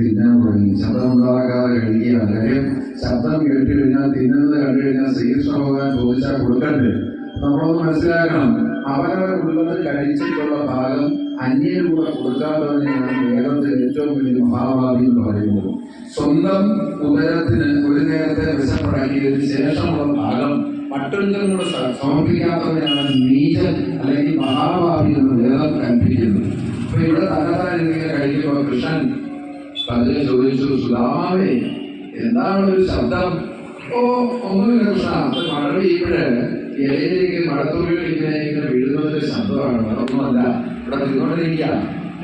തിന്നാൻ തുടങ്ങി. ശബ്ദം ഉണ്ടാകാതെ കഴിക്കുകയാണ് കാര്യം ശബ്ദം കേട്ട് കഴിഞ്ഞാൽ തിന്നുന്നത് കണ്ടു കഴിഞ്ഞാൽ ശ്രീകൃഷ്ണ ഭഗവാൻ ചോദിച്ചാൽ കൊടുക്കണ്ടേ നമ്മളൊന്ന് മനസ്സിലാക്കണം. അവനവർ ഉള്ളത് കഴിച്ചിട്ടുള്ള ഭാഗം അന്യന് കൂടെ കൊടുക്കാത്തവനെയാണ് വേദത്തിൽ ഏറ്റവും വലിയ മഹാഭാവി എന്ന് പറയുന്നത്. സ്വന്തം ഉദരത്തിന് ഒരു നേരത്തെ വിശപ്പടക്കിയതിന് ശേഷമുള്ള ഭാഗം മറ്റൊരുത്തരും കൂടെ സ- നീചൻ അല്ലെങ്കിൽ മഹാഭാവി എന്ന് വേദം കൽപ്പിക്കുന്നത്. അപ്പൊ ഇവിടെ തന്നെത്താൻ കഴിക്കുമ്പോ കൃഷ്ണൻ പതിനെ ചോദിച്ചു സുധാമാവേ എന്താണ് ഒരു ശബ്ദം? ഓ ഒന്നുമില്ല കൃഷ്ണ അത് മഴ പെയ്യുമ്പോഴേ ഇലയിലേക്ക് മഴത്തുള്ളികൾ ഇങ്ങനെ വീഴുന്നതിന്റെ ശബ്ദമാണ്. അതൊന്നുമല്ല ഇവിടെ തിന്നോണ്ടിരിക്കുക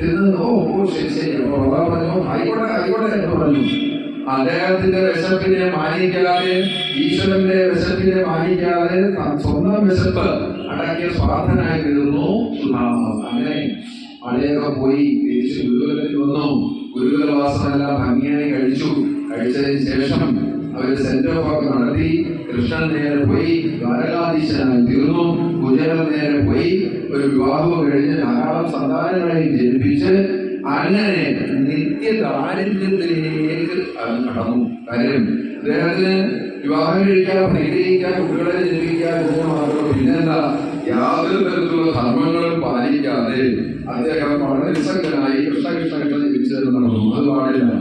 തിന്ന് ഓ ഓ ശരി ശരി. പറഞ്ഞു ആയിക്കോട്ടെ ആയിക്കോട്ടെ എന്ന് പറഞ്ഞു. അദ്ദേഹത്തിന്റെ വിശപ്പിനെ മാനിക്കാതെ ഈശ്വരന്റെ വിശപ്പിനെ മാനിക്കാതെ സ്വന്തം വിശപ്പ് അടക്കിയ സ്വാർത്ഥനായി തീർന്നു അങ്ങനെ മഴയൊക്കെ പോയി തിരിച്ച് വന്നു. ഗുരുകുലവാസമെല്ലാം ഭംഗിയായി കഴിച്ചു. കഴിച്ചതിന് ശേഷം അവർ സെന്റ് ഓഫ് നടത്തി കൃഷ്ണൻ നേരെ പോയി ദ്വാരകാധീശനായി തീർന്നു. കുചേരൻ നേരെ പോയി ഒരു വിവാഹവും കഴിഞ്ഞ് ധാരാളം സന്താനങ്ങളെയും ജനിപ്പിച്ച് അങ്ങനെ നിത്യ ദാരിദ്ര്യത്തിലേക്ക് കടന്നു. കാര്യം അദ്ദേഹത്തിന് വിവാഹം കഴിക്കാൻ പരിഗ്രഹിക്കാൻ കുട്ടികളെ ജനിപ്പിക്കാൻ പിന്നെന്താ? യാതൊരു തരത്തിലുള്ള ധർമ്മങ്ങളും പാലിക്കാതെ അദ്ദേഹം വളരെ നിസ്സംഗനായി കൃഷ്ണ ജപിച്ചത് നടന്നു അത് പാടില്ല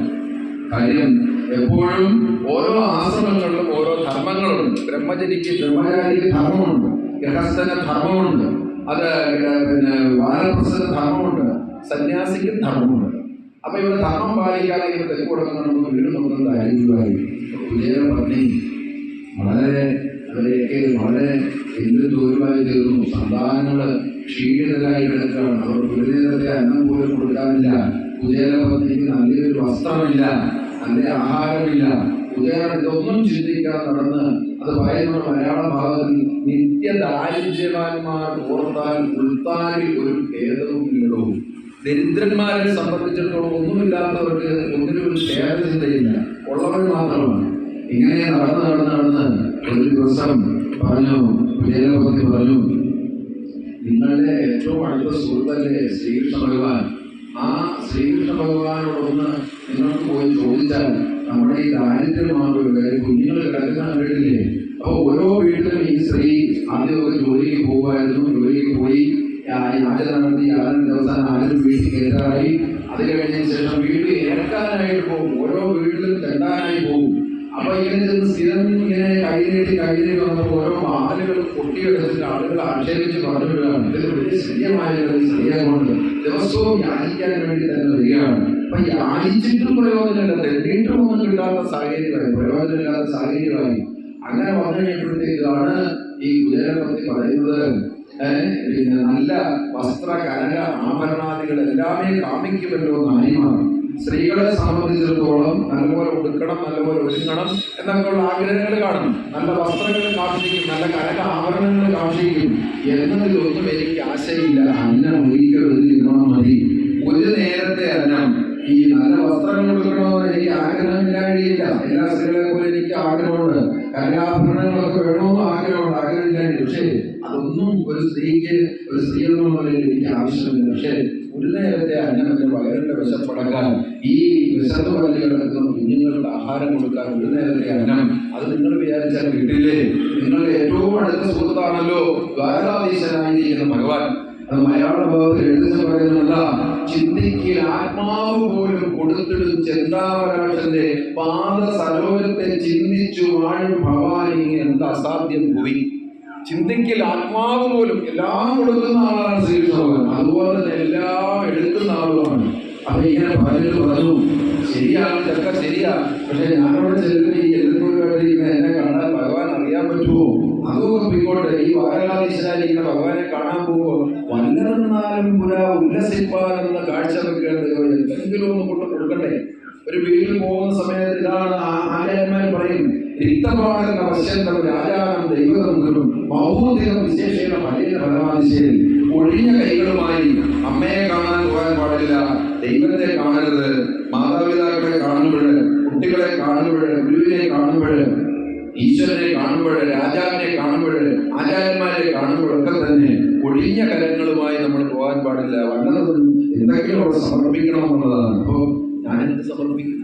കാര്യം എപ്പോഴും ഓരോ ആശ്രമങ്ങളിലും ഓരോ ധർമ്മങ്ങളുണ്ട് ബ്രഹ്മചരിക്ക് ബ്രഹ്മചാരിക്ക് ധർമ്മമുണ്ട്. ഗൃഹസ്ഥന് ധർമ്മമുണ്ട്. അത് പിന്നെ വാനപ്രസ്ഥന് ധർമ്മമുണ്ട്. സന്യാസിക്ക് ധർമ്മമുണ്ട്. അപ്പൊ ഇവിടെ ധർമ്മം പാലിക്കാതെ ഇവർ തെക്ക് നമുക്ക് വീട് നോക്കുന്നത് അരിവായി പുതിയ പറഞ്ഞു വളരെ അവരെയൊക്കെ വളരെ എന്ത് ദൂരമായി തീർന്നു? സന്താനങ്ങൾ ക്ഷീണിതരായി കിടക്കുകയാണ്. അവർ ഒരു അന്നം പോലും കൊടുക്കാനില്ല. കുചേരപത്നിക്ക് നല്ലൊരു വസ്ത്രമില്ല. നല്ല ആഹാരമില്ല. കുചേരൻ ഇതൊന്നും ചിന്തിക്കാതെ നടന്ന് അത് പറയുന്ന മലയാള ഭാഗത്തിൽ നിത്യ ദാരിദ്ര്യവാന്മാർ ഓർത്താൽ ഉൾത്താരി ഒരു ഭേദവും ഭേദവുമില്ലടോ ദരിദ്രന്മാരെ സംബന്ധിച്ചിടത്തോളം ഒന്നുമില്ലാത്തവർക്ക് ഒന്നിനും ഒരു ഭേദചിന്തയില്ല. ഉള്ളവർ മാത്രമാണ്. ഇങ്ങനെ നടന്ന് നടന്ന് നടന്ന് ഒരു ദിവസം പറഞ്ഞു കുചേരപതി പറഞ്ഞു നിങ്ങളുടെ ഏറ്റവും അടുത്ത സുഹൃത്തല്ലേ ശ്രീകൃഷ്ണ ഭഗവാൻ? ആ ശ്രീകൃഷ്ണ ഭഗവാനോടൊന്ന് നിങ്ങൾക്ക് പോയി ചോദിച്ചാൽ നമ്മുടെ ഈ ദാരിദ്ര്യം മാറുകയില്ല കുഞ്ഞുങ്ങൾ കിടക്കുന്ന വീട്ടില്ലേ അപ്പോൾ ഓരോ വീട്ടിലും ഈ സ്ത്രീ ആദ്യമൊക്കെ ജോലിക്ക് പോകുമായിരുന്നു ജോലിക്ക് പോയി യാചന നടത്തി യാതൊരു ദിവസം ആരും വീട്ടിൽ കയറാറായി. അത് കഴിഞ്ഞതിന് ശേഷം വീട്ടിൽ ഇറക്കാനായിട്ട് പോകും. പൊട്ടിയെടുത്തിട്ട് ആളുകൾ ആക്ഷേപിച്ച് പറഞ്ഞു വിടുകയാണ് ഇത് വലിയ ശല്യമായ ശരിയാകുന്നുണ്ട് ദിവസവും യാചിക്കാൻ വേണ്ടി തന്നെ വരികയാണ്. അപ്പൊ യാചിച്ചിട്ടും പ്രയോജനമില്ല തെണ്ടിയിട്ടും ഒന്നും കിട്ടാത്ത സാഹചര്യമായി പ്രയോജനമില്ലാത്ത സാഹചര്യമായി. അങ്ങനെ വന്നു കഴിഞ്ഞപ്പോഴത്തേക്കാണ് ഈ കുചേരപത്തി പറയുന്നത്. പിന്നെ നല്ല വസ്ത്ര കനക ആഭരണാദികൾ എല്ലാമേ കാമിക്കുമല്ലോ നായിമാർ സ്ത്രീകളെ സംബന്ധിച്ചിടത്തോളം നല്ലപോലെ ഉടുക്കണം നല്ലപോലെ ഒരുങ്ങണം എന്നൊക്കെയുള്ള ആഗ്രഹങ്ങൾ കാണും നല്ല വസ്ത്രങ്ങൾ കാക്ഷിക്കും നല്ല കനക ആഭരണങ്ങൾ കാക്ഷിക്കും എന്നതിലൊന്നും എനിക്ക് ആശയില്ല അന്നം ഒരിക്കലും ഇരുന്നാൽ മതി. ഒരു നേരത്തെ അന്നം. ഈ നല്ല വസ്ത്രങ്ങൾ കൊടുക്കണമെന്ന് എനിക്ക് ആഗ്രഹമില്ലാഴിയില്ല എല്ലാ സ്ത്രീകളെ പോലെ എനിക്ക് ആഗ്രഹമുണ്ട്. കനകാഭരണങ്ങളൊക്കെ വേണമെന്ന് ആഗ്രഹമുണ്ട്. ആഗ്രഹമില്ലാണ്ട് പക്ഷേ അതൊന്നും ഒരു സ്ത്രീക്ക് ഒരു സ്ത്രീ എന്നുള്ള എനിക്ക് ആവശ്യമില്ല. പക്ഷേ ഒരു അന്നത്തിന് വയറിന്റെ വിശപ്പടക്കാൻ ഈ വിശന്ന് വലി കുഞ്ഞുങ്ങൾക്ക് ആഹാരം കൊടുക്കാൻ ഒരു അന്നം. അത് നിങ്ങൾ വിചാരിച്ചാൽ കിട്ടില്ലേ? നിങ്ങളുടെ ഏറ്റവും അടുത്ത സുഹൃത്താണല്ലോ ദ്വാരാധീശനായിരിക്കുന്ന ഭഗവാൻ. അത് മലയാള ഭാഗത്തിൽ എഴുതി പറയുന്നല്ല ചിന്തിക്കിൽ ആത്മാവ് പോലും കൊടുത്തിടും ചെന്താവരാക്ഷന്റെ പാദ സരോജത്തെ ചിന്തിച്ചു വാഴും ഭവാനി എന്ത് അസാധ്യം പോയി ചിന്തിക്കൽ ആത്മാവ് പോലും എല്ലാം കൊടുക്കുന്ന ആളാണ് ശ്രീകൃഷ്ണഭഗവാൻ. അതുപോലെ തന്നെ എല്ലാം എടുക്കുന്ന ആളുമാണ് അപ്പൊ ഇങ്ങനെ പലരും പറഞ്ഞു. ശരിയാണ് ഇതൊക്കെ ശരിയാ. പക്ഷെ ഞാനവിടെ ചെല്ലുന്ന ഈ എതിർപ്പുകാരിക്കുന്ന എന്നെ കാണാൻ ഭഗവാൻ അറിയാൻ പറ്റുമോ? അതൊക്കെ പിന്നോട്ട് ഈ വാരണാധീശനായിരിക്കുന്ന ഭഗവാനെ കാണാൻ പോകുമ്പോൾ വന്നിരുന്നാലും പുര ഉല്ലസിപ്പാനെന്ന കാഴ്ച വെക്കേണ്ടത് എന്തെങ്കിലും ഒന്ന് കൊണ്ട് കൊടുക്കട്ടെ. ഒരു വീട്ടിൽ പോകുന്ന സമയത്ത് ഇതാണ് ആ- ആചാര്യന്മാർ രക്തപാടക പശ്യന്തം രാജാനം ദൈവം ഗുരു മൗതികം വിശേഷേണ പലീന പരമാതിശയിൽ ഒഴിഞ്ഞ കൈകളുമായി അമ്മയെ കാണാൻ പോകാൻ പാടില്ല. ദൈവത്തെ കാണരുത്. മാതാപിതാക്കളെ കാണുമ്പോൾ കുട്ടികളെ കാണുമ്പോൾ ഗുരുവിനെ കാണുമ്പോൾ ഈശ്വരനെ കാണുമ്പോൾ രാജാവിനെ കാണുമ്പോൾ ആചാര്യന്മാരെ കാണുമ്പോഴൊക്കെ തന്നെ ഒഴിഞ്ഞ കരങ്ങളുമായി നമ്മൾ പോകാൻ പാടില്ല. വല്ലതും എന്തെങ്കിലും അവിടെ സമർപ്പിക്കണം എന്നുള്ളതാണ്. അപ്പോൾ ഞാൻ എന്ത് സമർപ്പിക്കും?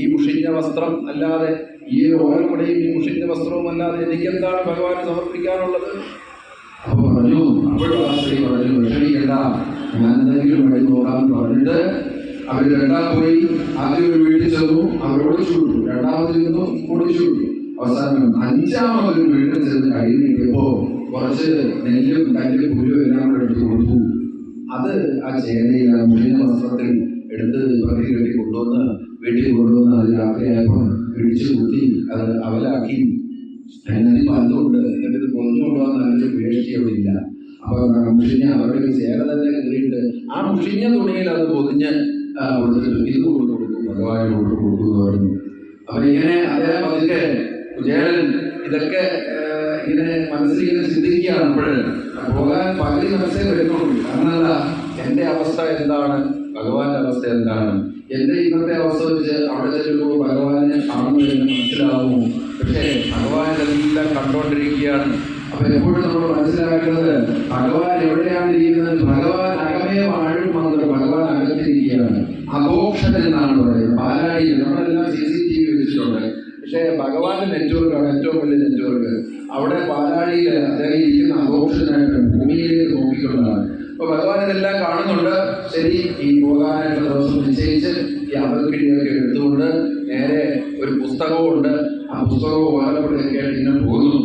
ഈ മുഷിഞ്ഞ വസ്ത്രം അല്ലാതെ ഈ ഓരോടെയും ഈ മുഷിഞ്ഞ വസ്ത്രവും അല്ലാതെ എനിക്ക് എന്താണ് ഭഗവാന് സമർപ്പിക്കാനുള്ളത്? അപ്പൊ പറഞ്ഞു അവളുടെ ആ പറഞ്ഞു വിഷമിക്കണ്ട ഞാൻ എന്തെങ്കിലും വഴി നോക്കാന്ന് പറഞ്ഞിട്ട് അവർ രണ്ടാം പോയി ആദ്യം ഒരു വീട്ടിൽ ചെന്നു അവരോട് ചൂടു രണ്ടാമത് ചെന്നു കൂടി ചൂടു അവസാനം അഞ്ചാമത് ഒരു വീട്ടിൽ ചെന്ന് കൈ നീട്ടിയപ്പോ കുറച്ച് നെല്ലും കല്ലും പുല്ലും എല്ലാം കൂടെ എടുത്ത് കൊടുത്തു. അത് ആ ചേനയിൽ ആ മുഷിഞ്ഞ വസ്ത്രത്തിൽ എടുത്ത് പകുതി കെട്ടി കൊണ്ടുവന്ന് വീട്ടിൽ കൊണ്ടുവന്ന് അത് രാത്രിയായപ്പോൾ ഇടിച്ചു അവലാക്കി. അതിനകത്ത് വന്നുകൊണ്ട് എന്നിട്ട് പൊന്നു കൊണ്ടുപോകാൻ നല്ലൊരു വേഷ്ടി അവിടെ ഇല്ല അപ്പൊ മുഷിഞ്ഞ അവരുടെ ചേല തന്നെ കയറിയിട്ട് ആ മുഷിഞ്ഞ തുണിയിൽ അത് പൊതിഞ്ഞ് കൊടുത്തിട്ട് ഇത് കൊണ്ടു കൊടുക്കും ഭഗവാൻ കൊടുത്തു എന്ന് പറഞ്ഞു. അവരിങ്ങനെ അദ്ദേഹം അതിന്റെ കുചേലൻ ഇതൊക്കെ ഇങ്ങനെ മനസ്സിൽ ഇങ്ങനെ ചിന്തിക്കുകയാണ് അപ്പോഴ്. പോകാൻ പകുതി മനസ്സേ വരുന്നുള്ളൂ കാരണം എന്താ? അവസ്ഥ എന്താണ്? ഭഗവാന്റെ അവസ്ഥ എന്താണ്? എന്റെ ഇന്നത്തെ അവസ്ഥ വെച്ച് അവിടെ ചെല്ലുമ്പോൾ ഭഗവാനെ കാണുന്നു എന്ന് മനസ്സിലാവുമോ പക്ഷേ ഭഗവാൻ ഇതെല്ലാം കണ്ടോണ്ടിരിക്കുകയാണ്. അപ്പൊ എപ്പോഴും നമ്മൾ മനസ്സിലാക്കുന്നത് ഭഗവാൻ എവിടെയാണ് ഇരിക്കുന്നത്? ഭഗവാൻ അകമേ വാഴും വന്നത് ഭഗവാൻ അകത്തിരിക്കുകയാണ്. അഘോഷകൻ എന്നാണ് പറയുന്നത് പാലാഴി നമ്മളെല്ലാം സി സി ടി വി വെച്ചിട്ടുണ്ട്. പക്ഷേ ഭഗവാന്റെ നെറ്റ്വർക്കാണ് ഏറ്റവും വലിയ നെറ്റ്വർക്ക് അവിടെ പാലാഴിയിൽ അദ്ദേഹം ഇരിക്കുന്ന അപോക്ഷനായിട്ട് ഭൂമിയിലേക്ക് നോക്കിക്കൊണ്ടാണ്. അപ്പൊ ഭഗവാൻ ഇതെല്ലാം കാണുന്നുണ്ട് ശരി ഈ പോകാനായിട്ടുള്ള ദിവസം നിശ്ചയിച്ച് ഈ അമൽക്കിടിയൊക്കെ എടുത്തുകൊണ്ട് നേരെ ഒരു പുസ്തകമുണ്ട് ആ പുസ്തകവും വാഴപ്പടിയൊക്കെ ആയിട്ട് ഇങ്ങനെ പോകുന്നു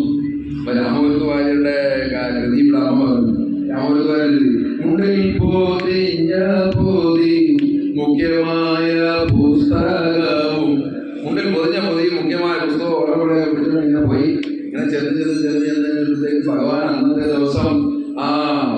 അപ്പൊ രാമപുരത്ത് വാര്യരുടെ കൃതി ഇവിടെ അമ്മ പറഞ്ഞു രാമപുരത്ത് വാര്യർ മുണ്ടിൽ മുഖ്യമായ പുസ്തകവും മുണ്ടിൽ പൊതിഞ്ഞ പൊതി മുഖ്യമായ പുസ്തകം ഓരോ പോയി ഇങ്ങനെ ചെന്ന് ചെന്ന് ചെന്ന് ചെന്നപ്പോഴത്തേക്ക് ഭഗവാൻ അന്നത്തെ ദിവസം ആ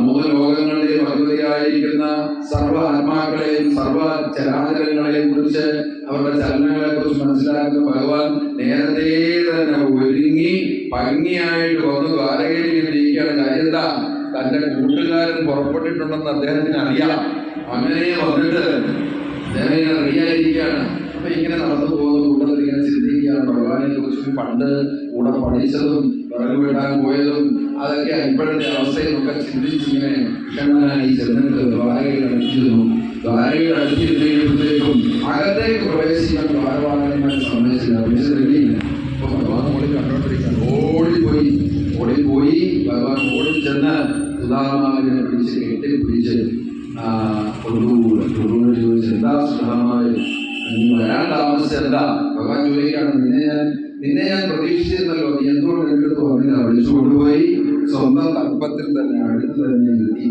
മൂന്ന് ലോകങ്ങളുടെയും അധിപതിയായിരിക്കുന്ന സർവ ആത്മാക്കളെയും സർവ ചരാചരങ്ങളെയും കുറിച്ച് അവരുടെ ചലനങ്ങളെ കുറിച്ച് മനസ്സിലാക്കുന്ന ഭഗവാൻ നേരത്തെ തന്നെ ഒരുങ്ങി ഭംഗിയായിട്ട് വന്ന് ദ്വാരകയിൽ ഇരിക്കുകയാണ്. കാര്യം എന്താ? തന്റെ കൂട്ടുകാരൻ പുറപ്പെട്ടിട്ടുണ്ടെന്ന് അദ്ദേഹത്തിന് അറിയാം. അങ്ങനെ വന്നിട്ട് അദ്ദേഹം ഇങ്ങനെ റെഡിയായിരിക്കുകയാണ് അപ്പൊ ഇങ്ങനെ നടന്നു പോകുന്ന. കൂട്ടത്തിൽ ഇങ്ങനെ ചിന്തിക്കുകയാണ്. ഭഗവാനെ കുറിച്ച് പണ്ട് കൂടെ പഠിച്ചതും വിറക് വിടാൻ പോയതും അതൊക്കെ ഇപ്പോഴത്തെ അവസ്ഥയിലൊക്കെ ചിന്തിച്ചിങ്ങനെ ക്ഷമനായി ചെന്നിട്ട് ദ്വാരകയിൽ അടിച്ചിരുന്നു. ദ്വാരകയിൽ അടിച്ചിരുന്നപ്പോഴത്തേക്കും അകത്തേക്ക് പ്രവേശിക്കാൻ ദ്വാരപാലകന്മാരെ സമ്മതിച്ചില്ല. വിളിച്ചത് റെഡിയില്ല അപ്പൊ ഭഗവാൻ ഓടി കണ്ടോണ്ടിരിക്കുകയാണ് ഓടിപ്പോയി ഓടിപ്പോയി ഭഗവാൻ ഓടി ചെന്ന് സുധാമാവിനെ പിടിച്ച് കെട്ടി പിടിച്ച് കൊണ്ടുപോകുക കൊണ്ടുപോയി ചോദിച്ചു എന്താ സുധാമാവ്? നീ വരാൻ താമസിച്ച എന്താ? ഭഗവാൻ ചോദിക്കുകയാണ് നിന്നെ ഞാൻ നിന്നെ ഞാൻ പ്രതീക്ഷിച്ചിരുന്നല്ലോ. നീ എന്തുകൊണ്ട് എന്റെ അടുത്ത് വന്നില്ല? വിളിച്ചു കൊണ്ടുപോയി. സ്വന്തം തർപ്പത്തിൽ തന്നെ അടുത്ത് തന്നെ എഴുതി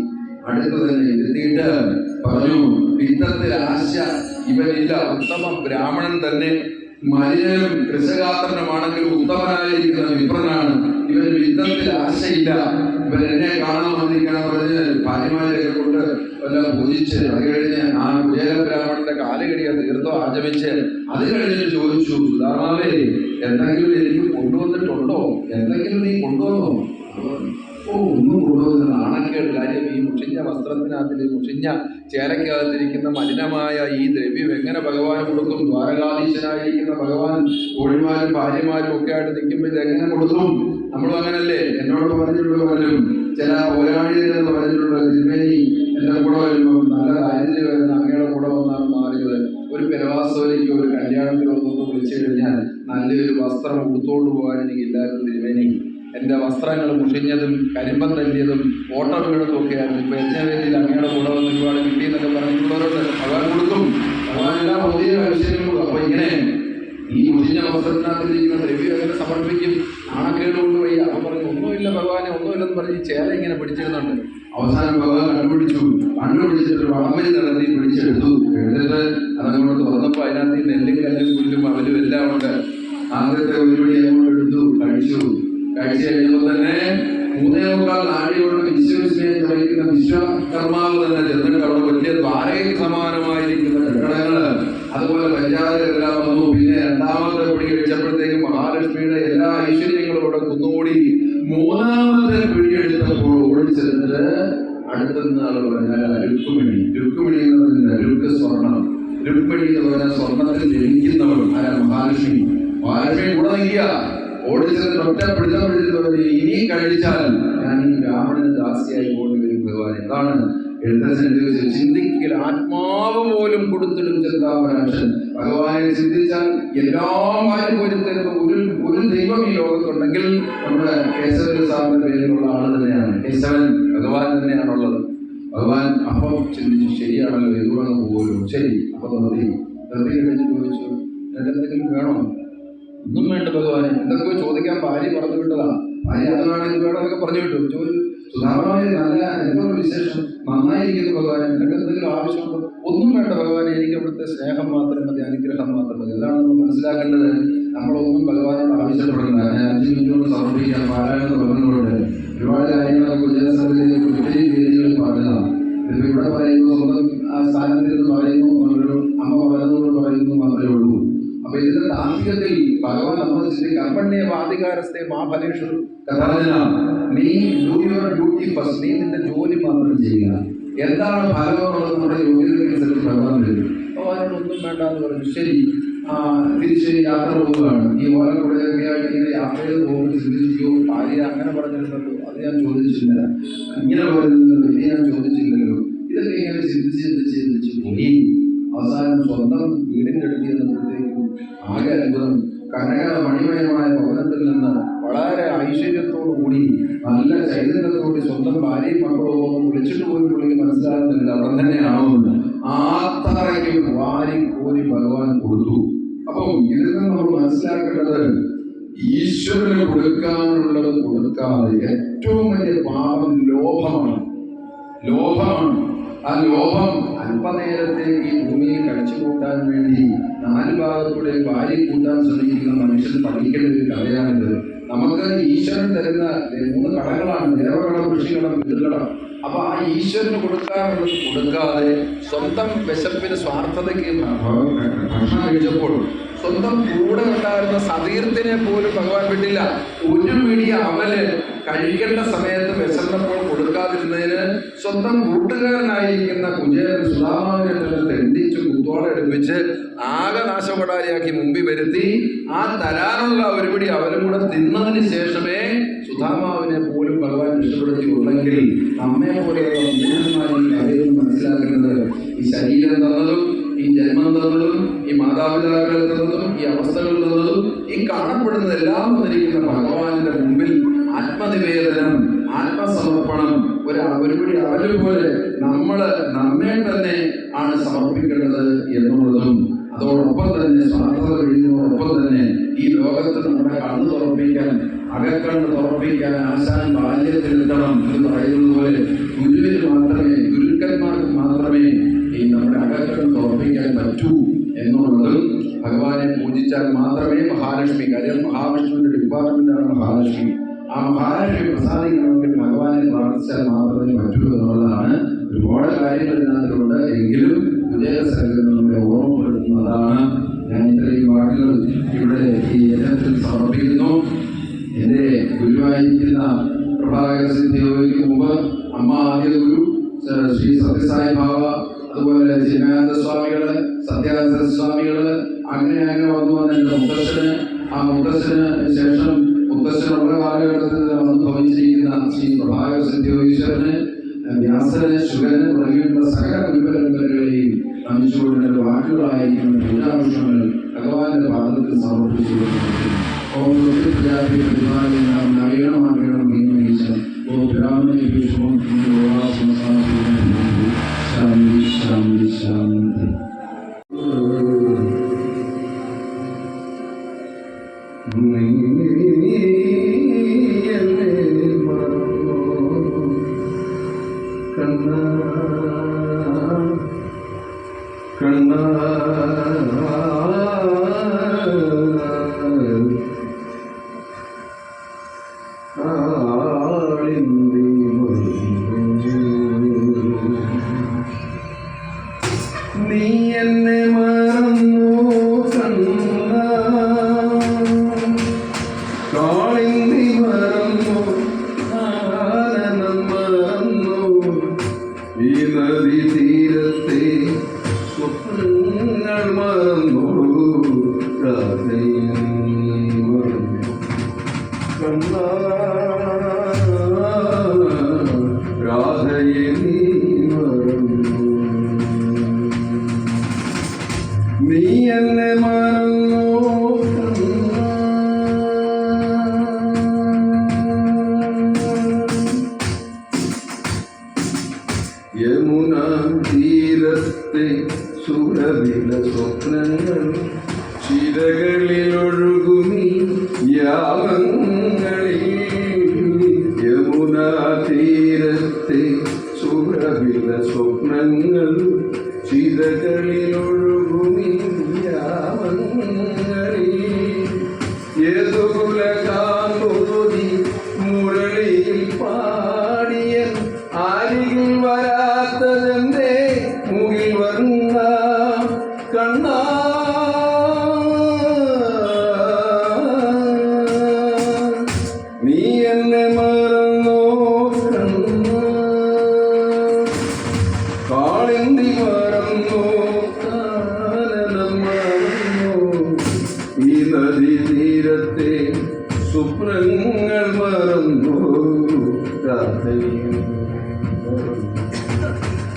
അടുത്ത് തന്നെ എഴുതിയിട്ട് പറഞ്ഞു പിത്തത്തിൽ ആശ ഇവനില്ല. ഉത്തമ ബ്രാഹ്മണൻ തന്നെ മലയാളം കൃഷകാത്രനുമാണെങ്കിൽ ഉത്തമനായിരിക്കുന്ന വിപ്രനാണ്. ഇവൻ യുദ്ധത്തിൽ ആശയില്ല. ഇവൻ എന്നെ കാണാൻ വന്നിരിക്കണം പറഞ്ഞ് പാരിമാരെ കൊണ്ട് എല്ലാം പൂജിച്ച് അത് കഴിഞ്ഞ് ആ കുചേല ബ്രാഹ്മണന്റെ കാലുകടിയ തീർത്ഥം ആചമിച്ച് അത് കഴിഞ്ഞ് ചോദിച്ചു സുധാമാവേ എന്തെങ്കിലും എനിക്ക് കൊണ്ടുവന്നിട്ടുണ്ടോ? എന്തെങ്കിലും നീ കൊണ്ടുവന്നോ? ഒന്നും നാണക്കേട് കാര്യം. ഈ മുഷിഞ്ഞ വസ്ത്രത്തിനകത്തിൽ മുഷിഞ്ഞ ചേരക്കകത്തിരിക്കുന്ന മലിനമായ ഈ ദ്രവ്യം എങ്ങനെ ഭഗവാൻ കൊടുക്കും? ദ്വാരകാധീശനായിരിക്കുന്ന ഭഗവാൻ കോഴിമാരും ഭാര്യമാരും ഒക്കെ ആയിട്ട് നിൽക്കുമ്പോൾ ഇത് എങ്ങനെ കൊടുക്കും? നമ്മളും അങ്ങനല്ലേ? എന്നോട് പറഞ്ഞിട്ടുള്ളവരും ചില പോരാളികളെന്ന് പറഞ്ഞിട്ടുള്ള തിരുമേനി എന്റെ കൂടെ വരുമ്പോൾ നല്ല ദാരിദ്ര്യം വരുന്ന അങ്ങയുടെ കൂടെ വന്നാണ് മാറിയത്. ഒരു പെരവാസത്തിലേക്ക് ഒരു കല്യാണത്തിൽ ഒന്നൊന്ന് വിളിച്ചു കഴിഞ്ഞാൽ നല്ലൊരു വസ്ത്രം ഉടുത്തോണ്ട് പോകാൻ എനിക്കില്ലായിരുന്നു തിരുമേനി. എന്റെ വസ്ത്രങ്ങൾ മുഷിഞ്ഞതും കരിമ്പം തല്ലിയതും ഓട്ടം വീണതും ഒക്കെയായിരുന്നു ഇപ്പൊ യജ്ഞവേദിയിൽ അങ്ങയുടെ കൂടെ വന്ന് ഒരുപാട് കിട്ടിയെന്നൊക്കെ പറഞ്ഞിട്ടുള്ളവരുണ്ട്. ഭഗവാൻ കൊടുക്കും. ഭഗവാൻ എല്ലാ പുതിയ വിഷയങ്ങളും അപ്പൊ ഇങ്ങനെ ഈ മുഷിഞ്ഞ വസ്ത്രത്തിനകത്തിരിക്കുന്ന ദ്രവ്യം എങ്ങനെ സമർപ്പിക്കും? നാണക്കേട് കൊണ്ട് വയ്യ അവൻ പറഞ്ഞു ഒന്നുമില്ല ഭഗവാനെ ഒന്നുമില്ലെന്ന് പറഞ്ഞ് ചേല ഇങ്ങനെ പിടിച്ചിരുന്നുണ്ട്. അവസാനം ഭഗവാൻ കണ്ടുപിടിച്ചു. കണ്ടുപിടിച്ചിട്ട് വളമരി നടത്തി പിടിച്ചെടുത്തു. എടുത്തിട്ട് അതങ്ങോട്ട് തുറന്നപ്പോ അതിനകത്ത് നെല്ലും കല്ലും പുല്ലും അവരും എല്ലാം ഉണ്ട്. ആദ്യത്തെ ഒരു വഴി അങ്ങോട്ട് എടുത്തു കഴിച്ചു. കഴിച്ചു കഴിഞ്ഞപ്പോൾ തന്നെ മൂന്നേമുക്കാൽ നാഴിയോട് വിശ്വസിനെ വഹിക്കുന്ന വിശ്വകർമാവ് തന്നെ ചെന്നിട്ട് അവിടെ വലിയ ദ്വാരകയ്ക്ക് സമാനമായിരിക്കുന്ന കെട്ടിടങ്ങൾ അതുപോലെ പഞ്ചായത്തെല്ലാം വന്നു. പിന്നെ രണ്ടാമത്തെ പിടി കഴിച്ചപ്പോഴത്തേക്കും മഹാലക്ഷ്മിയുടെ എല്ലാ ഐശ്വര്യങ്ങളും അവിടെ കുന്നുകൂടി മൂന്നാമത്തെ പിടി എടുത്തപ്പോൾ ഓടിച്ചെന്നിട്ട് അടുത്തുനിന്ന് ആൾ പറഞ്ഞാൽ രുക്കുമിണി രുക്കുമണി എന്ന് പറഞ്ഞാൽ രുക്ക് സ്വർണം. രുക്മിണി എന്ന് പറഞ്ഞാൽ സ്വർണത്തിൽ ജനിക്കുന്നവൾ ആരാ മഹാലക്ഷ്മി. മഹാലക്ഷ്മി കൂടെ നിൽക്കുക ഓടിച്ചതിന് ഒറ്റ പിടുത്തം പറഞ്ഞു ഇനി കഴിച്ചാൽ ഞാൻ ഈ ബ്രാഹ്മണന് ദാസിയായി പോകേണ്ടി വരും ഭഗവാൻ എന്താണ് എഴുത്തച്ഛൻ ചിന്തിക്കൽ ആത്മാവ് പോലും കൊടുത്തിടും ചിന്താപരാശൻ ഭഗവാനെ ചിന്തിച്ചാൽ എല്ലാം വാരി തരുന്ന ഒരു ഒരു ദൈവം ഈ ലോകത്തുണ്ടെങ്കിൽ നമ്മുടെ കേശവൻ സാറിന്റെ പേരിലുള്ള ആൾ തന്നെയാണ്. കേശവൻ ഭഗവാൻ തന്നെയാണുള്ളത്. ഭഗവാൻ അപ്പം ചിന്തിച്ചു ശരിയാണല്ലോ എതുവാണ് പോലും. ശരി അപ്പൊ നിർത്തി നിർത്തി കഴിഞ്ഞ് ചോദിച്ചു? എന്തെങ്കിലും വേണോ? ഒന്നും വേണ്ട ഭഗവാനെ. എന്തൊക്കെ ചോദിക്കാൻ ഭാര്യ പറഞ്ഞു വിട്ടതാണ്. ഭാര്യ അതാണ് പറഞ്ഞു വിട്ടു. ചോദിച്ചു നല്ല എന്തോ വിശേഷം? നന്നായിരിക്കുന്നു ഭഗവാനെ. നിനക്ക് എന്തെങ്കിലും ആവശ്യമുണ്ടോ? ഒന്നും വേണ്ട ഭഗവാനെ. എനിക്ക് അവിടുത്തെ സ്നേഹം മാത്രം മതി അനുഗ്രഹം മാത്രം മതി. അതാണ് നമ്മൾ മനസ്സിലാക്കേണ്ടത്. നമ്മളൊന്നും ഭഗവാനോട് ആവശ്യപ്പെടണ്ട. ഞാൻ അഞ്ച് മിനിറ്റോട് സമർപ്പിക്കാൻ പാരായണം പറഞ്ഞുകൊണ്ട് ഒരുപാട് കാര്യങ്ങളൊക്കെ ഗുജറാത്തിലേക്ക് ഒത്തിരി വേദികൾ പറഞ്ഞതാണ്. ഇവിടെ പറയുന്നു സ്വന്തം ആ സ്ഥാനത്തിൽ പറയുന്നു അമ്മ പറയുന്നതോട് പറയുന്നു മാത്രമേ ഉള്ളൂ. അപ്പൊ ഇതിന്റെ താത്വികത്തിൽ ഭഗവാൻ നമ്മൾ കർമ്മണ്യ വാദികാരസ്ഥെ മാ ഫലേഷു കഥാചന നീ ഡു യുവർ ഡ്യൂട്ടി ഫസ്റ്റ് നീ നിന്റെ ജോലി മാത്രം ചെയ്യുക. എന്താണ് ഫലമെന്നുള്ളത് നമ്മുടെ യോഗ്യതയ്ക്കനുസരിച്ച് ഭഗവാൻ വരും. ഭഗവാനോട് ഒന്നും വേണ്ട എന്ന് പറഞ്ഞു. ശരി. തിരിച്ച് യാത്ര പോവുകയാണ് ഈ ഓലക്കുടയൊക്കെ ആയിട്ട് ഇങ്ങനെ യാത്ര ചെയ്ത് പോകുമ്പോൾ ചിന്തിച്ചു ഭാര്യ അങ്ങനെ പറഞ്ഞിരുന്നല്ലോ. അത് ഞാൻ ചോദിച്ചില്ല. ഇങ്ങനെ പറയുന്നല്ലോ ഇത് ഞാൻ ചോദിച്ചില്ലല്ലോ. ഇതൊക്കെ ഇങ്ങനെ ചിന്തിച്ച് ചിന്തിച്ച് ചിന്തിച്ച് പോയി. അവസാനം സ്വന്തം വീടിന്റെ അടുത്ത് ചെന്നപ്പോഴത്തേക്കും ആകെ അത്ഭുതം കനക മണിമയമായ ഭവനത്തിൽ നിന്ന് വളരെ ഐശ്വര്യത്തോടു കൂടി നല്ല ചൈതന്യത്തോടെ സ്വന്തം ഭാര്യയും മക്കളും ഒന്നും വിളിച്ചിട്ട് പോലും പുള്ളിക്ക് മനസ്സിലാകുന്നില്ല അവിടെ തന്നെയാണോ എന്ന് ആത്തറയ്ക്ക് വാരി കോരി ഭഗവാൻ കൊടുത്തു. അപ്പം ഇതിൽ നിന്ന് നമ്മൾ മനസ്സിലാക്കേണ്ടത് ഈശ്വരന് കൊടുക്കാനുള്ളത് കൊടുക്കാതെ ഏറ്റവും വലിയ പാപം ലോഭമാണ്. ലോഭമാണ്. ആ ലോഭം അല്പനേരത്തേക്ക് ഈ ഭൂമിയിൽ കഴിച്ചു കൂട്ടാൻ വേണ്ടി നാല് ഭാഗത്തൂടെ വാരി കൂട്ടാൻ ശ്രമിക്കുന്ന മനുഷ്യൻ പഠിക്കേണ്ട ഒരു കഥയാണിത്. നമുക്ക് ഈശ്വരൻ തരുന്ന മൂന്ന് കടകളാണ്. ദേവകടം കൃഷികടം പിതൃകടം അപ്പൊ ആ ഈശ്വരന് കൊടുക്കാനുള്ളത് കൊടുക്കാതെ സ്വന്തം വിശപ്പിന് സ്വാർത്ഥതയ്ക്ക് കഴിച്ചപ്പോൾ സ്വന്തം കൂടെ ഉണ്ടായിരുന്ന സതീർത്ഥിനെ പോലും ഭഗവാൻ വിട്ടില്ല. ഒരു പിടി അവൽ കഴിക്കേണ്ട സമയത്ത് വിശന്നപ്പോൾ കൊടുക്കാതിരുന്നതിന് സ്വന്തം കൂട്ടുകാരനായിരിക്കുന്ന കുജേരൻ സുധാമാവിനെ തെണ്ടിച്ച് കുത്തോടെ എടുപ്പിച്ച് ആകെ നാശകൊടാരിയാക്കി മുമ്പിൽ വരുത്തി ആ തരാനുള്ള ഒരു പിടി അവരും കൂടെ തിന്നതിന് ശേഷമേ സുധാമാവിനെ പോലും ഭഗവാൻ ഇഷ്ടപ്പെടുത്തി ഉള്ളെങ്കിൽ നമ്മെ പോലെയുള്ള മൂലന്മാരും കഥയും മനസ്സിലാക്കുന്നത് ഈ ശരീരം തന്നതും ഈ ജന്മം തന്നതും ഈ മാതാപിതാക്കൾ തന്നതും ഈ അവസ്ഥകൾ തന്നതും ഈ കാണപ്പെടുന്നതെല്ലാം തന്നിരിക്കുന്ന ഭഗവാന്റെ മുമ്പിൽ ആത്മനിവേദനം ആത്മസമർപ്പണം ഒരു ഒരുപടി അവർ പോലെ നമ്മെ തന്നെ ആണ് സമർപ്പിക്കേണ്ടത് എന്നുള്ളതും അതോടൊപ്പം തന്നെ സ്വാർത്ഥത കഴിഞ്ഞതോടൊപ്പം തന്നെ ഈ ലോകത്ത് നമ്മുടെ കണ്ണു തുറപ്പിക്കാൻ അകക്കണ്ണ് തുറപ്പിക്കാൻ ആശാൻ ബാല്യത്തിലെത്തണം എന്ന് പറയുന്നത് പോലെ ഗുരുവിന് മാത്രമേ ഗുരുക്കന്മാർക്ക് മാത്രമേ ഈ നമ്മുടെ അകക്കണ്ണ് തുറപ്പിക്കാൻ പറ്റൂ എന്നുള്ളത് ഭഗവാനെ പൂജിച്ചാൽ മാത്രമേ മഹാലക്ഷ്മി കാര്യം മഹാവിഷ്ണുവിന്റെ ഡിപ്പാർട്ട്മെന്റാണ് മഹാലക്ഷ്മി. ആ മഹാലക്ഷ്മി പ്രസാദിക്കണമെങ്കിൽ ഭഗവാനെ പ്രാർത്ഥിച്ചാൽ മാത്രമേ പറ്റൂ എന്നുള്ളതാണ്. ഒരുപാട് കാര്യങ്ങൾ ഇതിനകത്തുണ്ട്. എങ്കിലും വിജയസംഘം നമ്മളെ ഓർമ്മപ്പെടുത്തുന്നതാണ്. ഞാൻ ഇത്രയും വാക്കുകൾ ഇവിടെ ഈ യജ്ഞത്തിൽ സമർപ്പിക്കുന്നു. എന്റെ ഗുരുവായിരിക്കുന്ന പ്രഭാകര സിദ്ധിയോയ്ക്ക് മുമ്പ് അമ്മ ആദ്യ ഗുരു ശ്രീ സത്യസായി ബാബ അതുപോലെ ചിന്മയാനന്ദ സ്വാമികൾ സത്യാനന്ദ സ്വാമികൾ അങ്ങനെ അങ്ങനെ വന്നു വന്ന. എന്റെ മുത്തശ്ശന് ആ മുത്തശ്ശന് ശേഷം നീ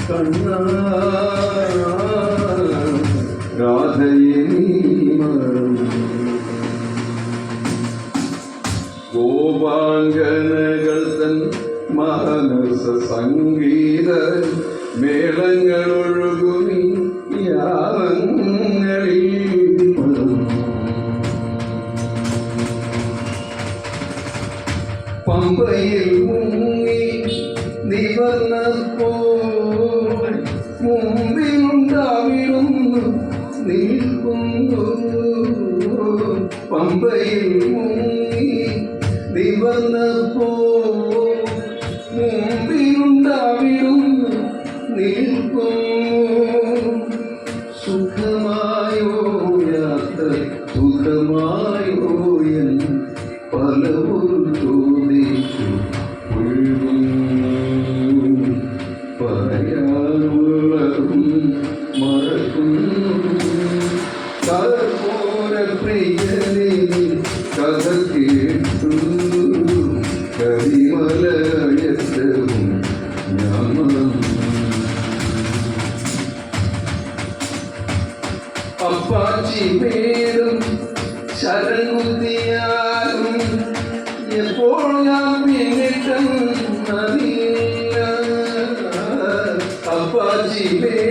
கண்ணா ராதையே கோபாங்கனகள் தன் மனச சங்கீத மேளங்கள் ஒழுகுமி யாரங்களில்? பம்பையில் മുങ്ങി ദിവന്നപ്പോൾ அப்பாச்சி பேரும் சரண்முத்தியாரும் எப்போதாம் என்னிடம் அப்பாச்சி பேர்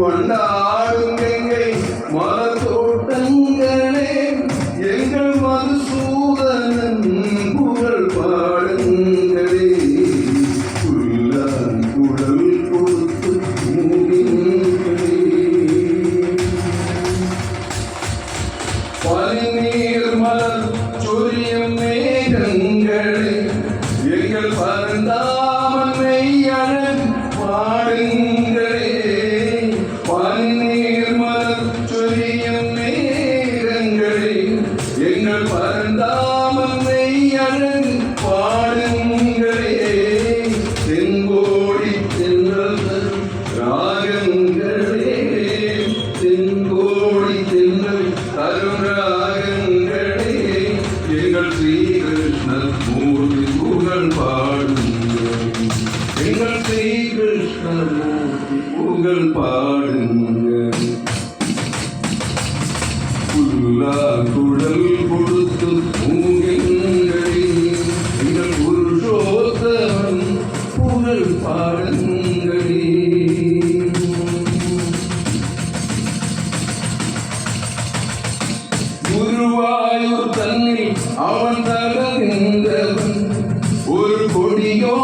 கொண்டாடும் எங்கை மத குருவாயூர் தன்னில் அவன் தகவின்றவன் ஒரு கொடியோ